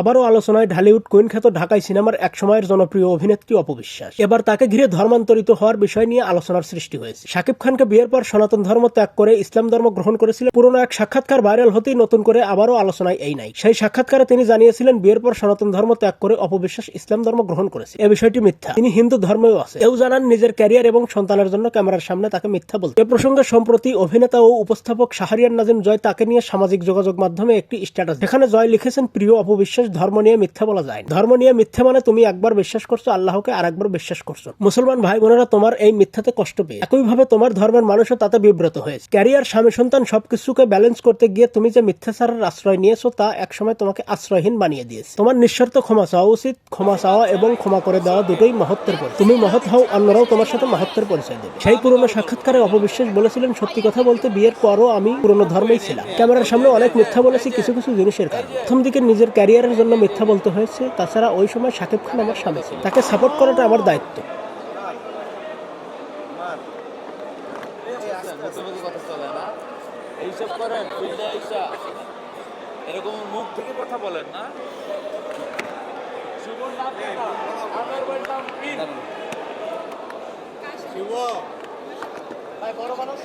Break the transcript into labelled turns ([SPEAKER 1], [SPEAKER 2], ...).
[SPEAKER 1] আবারও আলোচনায় ঢালিউড কুইন খ্যাত ঢাকাই সিনেমার এক সময়ের জনপ্রিয় অভিনেত্রী অপবিশ্বাস। এবার তাকে ঘিরে ধর্মান্তরিত হওয়ার বিষয় নিয়ে আলোচনার সৃষ্টি হয়েছে। শাকিব খানকে বিয়ের পর সনাতন ধর্ম ত্যাগ করে ইসলাম ধর্ম গ্রহণ করেছিলেন পুরনো এক সাক্ষাৎকার ভাইরাল হতেই নতুন করে আবারও আলোচনায় এই নাই। সেই সাক্ষাৎকারে তিনি জানিয়েছিলেন, বিয়ের পর সনাতন ধর্ম ত্যাগ করে অপবিশ্বাস ইসলাম ধর্ম গ্রহণ করেছে। এ বিষয়টি মিথ্যা। তিনি হিন্দু ধর্মেও আছে। এও জানান, নিজের ক্যারিয়ার এবং সন্তানের জন্য ক্যামেরার সামনে তাকে মিথ্যা বলতে। এ প্রসঙ্গে সম্প্রতি অভিনেতা ও উপস্থাপক শাহরিয়ার নাজিম জয় তাকে নিয়ে সামাজিক যোগাযোগ মাধ্যমে একটি স্ট্যাটাস যেখানে জয় লিখেছেন, প্রিয় অপবিশ্বাস ধর্ম নিয়ে মিথ্যা বলা যায় ধর্ম নিয়ে মিথ্যা মানে তুমি একবার বিশ্বাস করছ, আল্লাহকে আর একবার বিশ্বাস করছ। মুসলমান ভাই বোনেরা তোমার এই মিথ্যাতে কষ্ট পেয়ে একইভাবে তোমার ধর্মের মানুষও তাতে বিব্রত হয়েছে। ক্যারিয়ার, স্বামী, সন্তান সবকিছুকে ব্যালেন্স করতে গিয়ে তুমি যে মিথ্যাচারের আশ্রয় নিয়েছো, তা একসময় তোমাকে আশ্রয়হীন বানিয়ে দিয়েছে। তোমার নিঃস্বার্থ ক্ষমা চাওয়া উচিত। ক্ষমা চাওয়া এবং ক্ষমা করে দেওয়া দুটোই মহত্বের পরিচয়। তুমি মহৎ হও, অন্যরাও তোমার সাথে মহত্বের পরিচয় দেবে। সেই পুরনো সাক্ষাৎকারে অপবিশ্বাস বলেছিলেন, সত্যি কথা বলতে বিয়ের পরও আমি পুরনো ধর্মেই ছিলাম। ক্যামেরার সামনে অনেক মিথ্যা বলেছি কিছু কিছু জিনিসের কারণে। প্রথম দিকে নিজের ক্যারিয়ারের জন্য মিথ্যা বলতে হয়েছে, তাছাড়া ওই সময় শাকিব খান আমার স্বামী ছিল তাকে সাপোর্ট করাটা আমার দায়িত্ব।